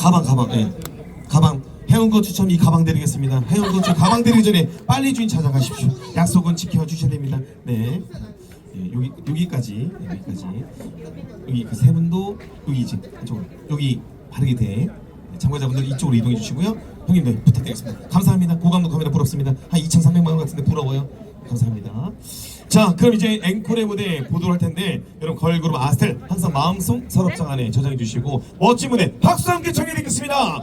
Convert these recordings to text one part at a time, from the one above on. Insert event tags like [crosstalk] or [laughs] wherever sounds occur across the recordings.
가방 가방 예. 가방 해운권 추첨 이 가방 드리겠습니다. 추첨 가방 드리기 전에 빨리 주인 찾아가십시오. 약속은 지켜주셔야 됩니다. 네. 예, 여기 여기까지 네, 여기까지 여기 그 세 분도 여기 지금 이쪽으로 여기 바르게 돼 네, 참가자분들 이쪽으로 이동해 주시고요. 형님들 부탁드리겠습니다. 감사합니다. 고감도 카메라 부럽습니다. 한 2,300만 원 같은데 부러워요. 감사합니다. 자, 그럼 이제 앵콜의 무대 보도록 할 텐데 여러분 걸그룹 아스텔 항상 마음속 서랍장 안에 저장해 주시고 멋진 무대 박수 함께 청해 드리겠습니다.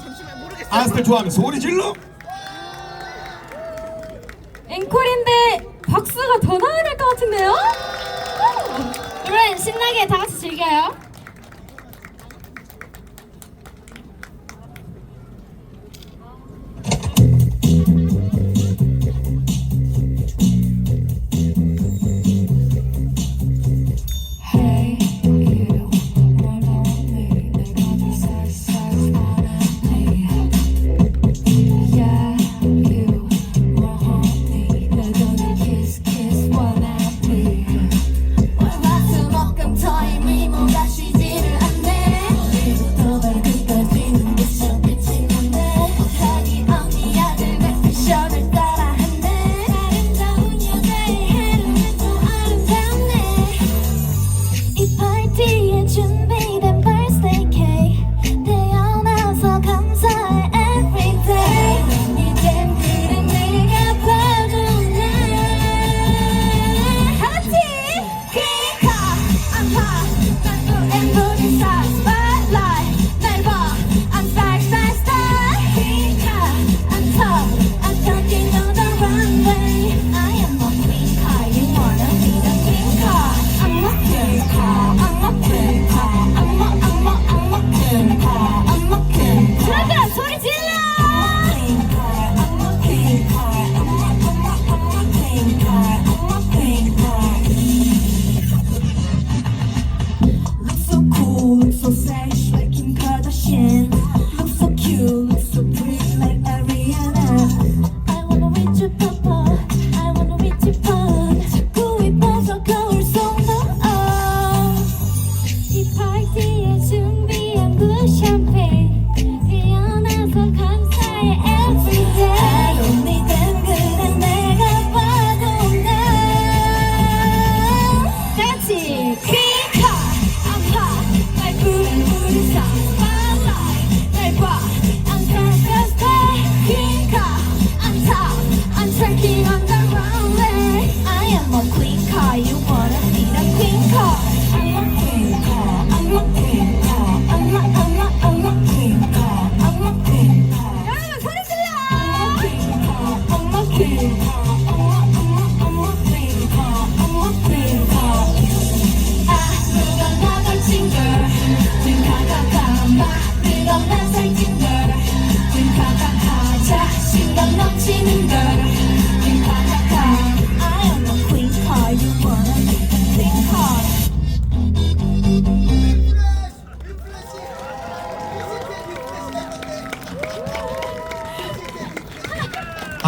아스텔 좋아하면 소리 질러. 앵콜인데 박수가 더 나와야 될 것 같은데요? 그러면 신나게 다 같이 즐겨요.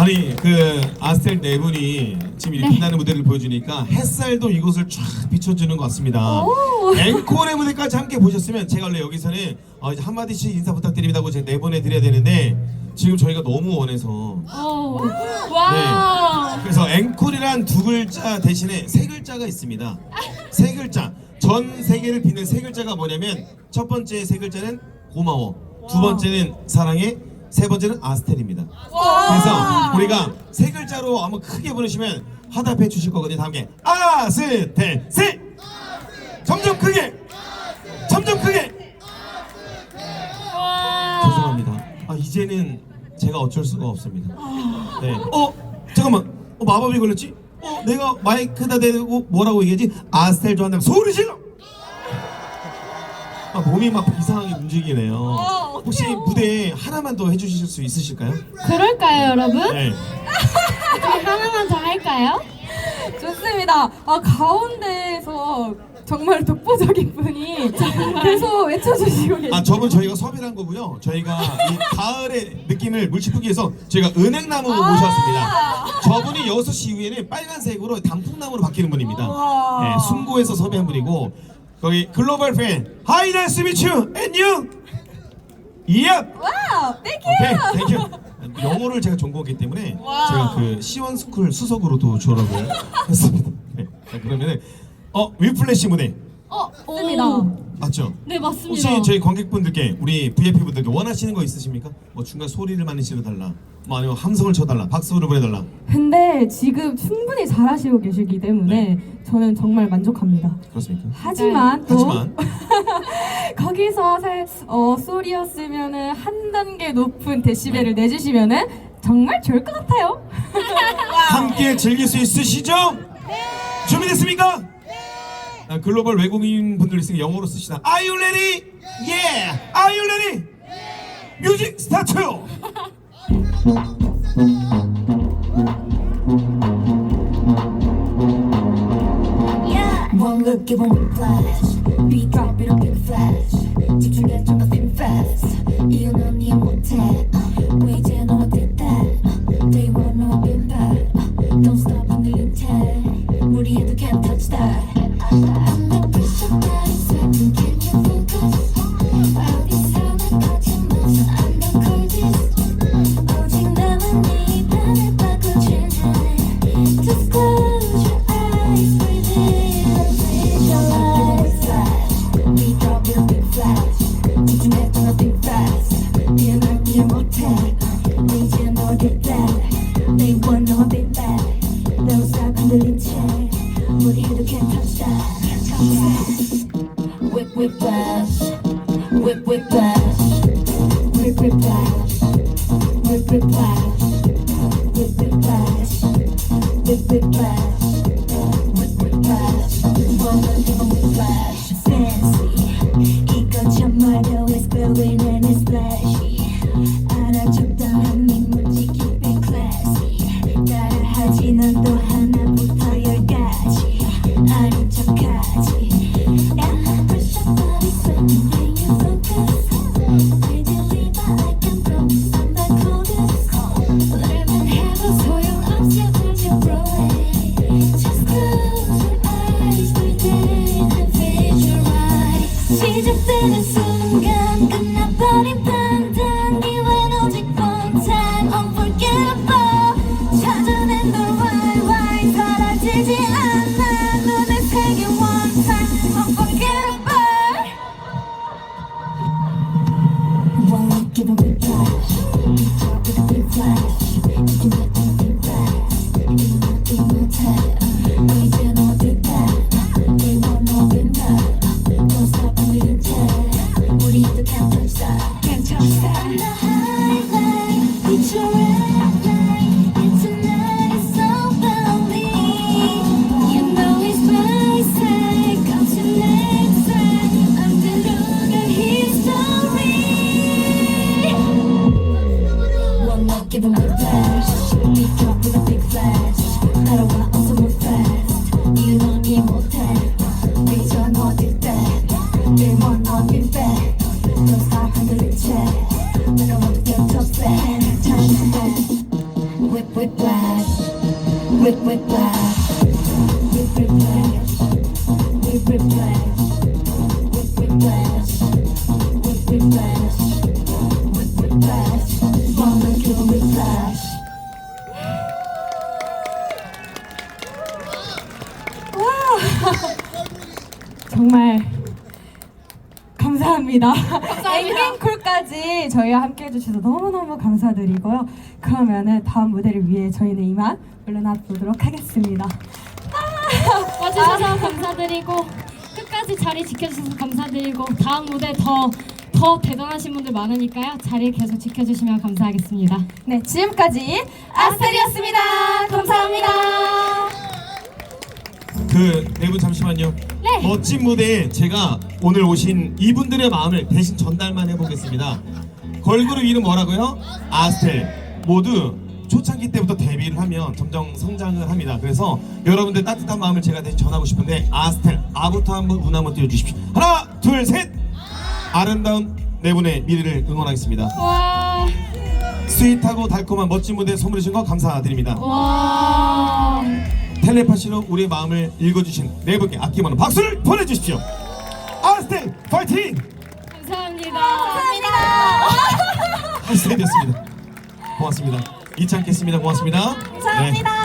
아니 그 아스텔 네 분이 지금 이 빛나는 무대를 보여주니까 햇살도 이곳을 쫙 비춰주는 것 같습니다. 앵콜의 무대까지 함께 보셨으면 제가 원래 여기서는 어, 이제 한 마디씩 인사 부탁드립니다고 제가 내보내 드려야 되는데 지금 저희가 너무 원해서 오. 와! 그래서 앵콜이란 두 글자 대신에 세 글자가 있습니다. 세 글자 전 세계를 빛낸 세 글자가 뭐냐면 첫 번째 세 글자는 고마워, 두 번째는 사랑해, 세 번째는 아스텔입니다. 그래서 우리가 세 글자로 한번 크게 부르시면 화답해 주실 거거든요. 다 함께 아스텔 세 점점 크게 점점 크게 죄송합니다. 아 이제는 제가 어쩔 수가 없습니다. 네. 어 잠깐만. 어 마법이 걸렸지? 어 내가 마이크다 대고 뭐라고 얘기하지? 아스텔 좋아한다면 소리 질러. 아 몸이 막 이상하게 움직이네요. 혹시 무대 하나만 더 해주실 수 있으실까요? 그럴까요, 여러분? 네. 우리 하나만 더 할까요? 좋습니다. 아 가운데에서 정말 독보적인 분이 계속 외쳐주시고 계세요. 아 저분 저희가 섭외를 한 거고요. 저희가 이 가을의 느낌을 물씬 위해서 저희가 은행나무 모셨습니다. 저분이 6시 이후에는 빨간색으로 단풍나무로 바뀌는 분입니다. 와. 네, 순고에서 섭외한 분이고 거기 글로벌 팬 Hi nice to meet you and you 예. 와우, 땡큐. 오케이, 땡큐. 영어를 제가 전공했기 때문에 제가 그 C1 스쿨 수석으로도 졸업을 했습니다. 네. 자, 그러면은 어 위플래시 무대 어. 오. 맞죠? 네, 맞습니다. 혹시 저희 관객분들께 우리 VIP 분들께 원하시는 거 있으십니까? 뭐 중간 소리를 많이 질러달라, 뭐 아니면 함성을 쳐달라, 박수를 보내달라. 근데 지금 충분히 잘하시고 계시기 때문에 저는 정말 만족합니다. 그렇습니까? 하지만 또 하지만 [laughs] 거기서 살, 어, 소리였으면은 한 단계 높은 데시벨을 내주시면은 정말 좋을 것 같아요. 함께 즐길 수 있으시죠? [laughs] 준비됐습니까? 아, 글로벌 외국인 분들 있으니까 영어로 쓰시다. Are you ready? Yeah. Are you ready? 뮤직 스타트. One look, give one flash. Beat drop it up in flash. 집중해 좀 nothing fast. 무리해도 can't touch that. Touch that. Whip whip flash. Whip whip flash. Whip whip flash. Whip whip flash. Whip whip flash. Whip whip flash. Whip whip flash. One look, give 'em whiplash. Beat drop with a big flash. 따라와 어서 move fast. 이유는 이해 못해. 이제 너 did that. They want nothing back. Don't stop 흔들린 채. 내가 모두 get touch that. Touch that. Whip whip flash. Whip whip flash. Whip whip flash. [laughs] 정말 감사합니다. 엔딩콜까지 저희와 함께 해주셔서 너무너무 감사드리고요. 그러면은 다음 무대를 위해 저희는 이만 물러나 보도록 하겠습니다. 와주셔서 감사드리고 끝까지 자리 지켜주셔서 감사드리고 다음 무대 더 더 대단하신 분들 많으니까요 자리 계속 지켜주시면 감사하겠습니다. 네, 지금까지 아스텔이었습니다. 감사합니다. 그 네 분 잠시만요. 네. 멋진 무대에 제가 오늘 오신 이분들의 마음을 대신 전달만 해보겠습니다. 걸그룹 이름 뭐라고요? 아스텔. 모두 초창기 때부터 데뷔를 하면 점점 성장을 합니다. 그래서 여러분들 따뜻한 마음을 제가 대신 전하고 싶은데 아스텔 아부터 한번 운 한번 띄워주십시오. 하나, 둘, 셋. 아름다운 네 분의 미래를 응원하겠습니다. 와, 스윗하고 달콤한 멋진 무대 선물해 주신 거 감사드립니다. 와. 텔레파시로 우리의 마음을 읽어주신 네 분께 아낌없는 박수를 보내주십시오. 아스텔 파이팅! 감사합니다. 감사합니다. 할수 있습니다. 고맙습니다. 잊지 않겠습니다. 고맙습니다. 감사합니다.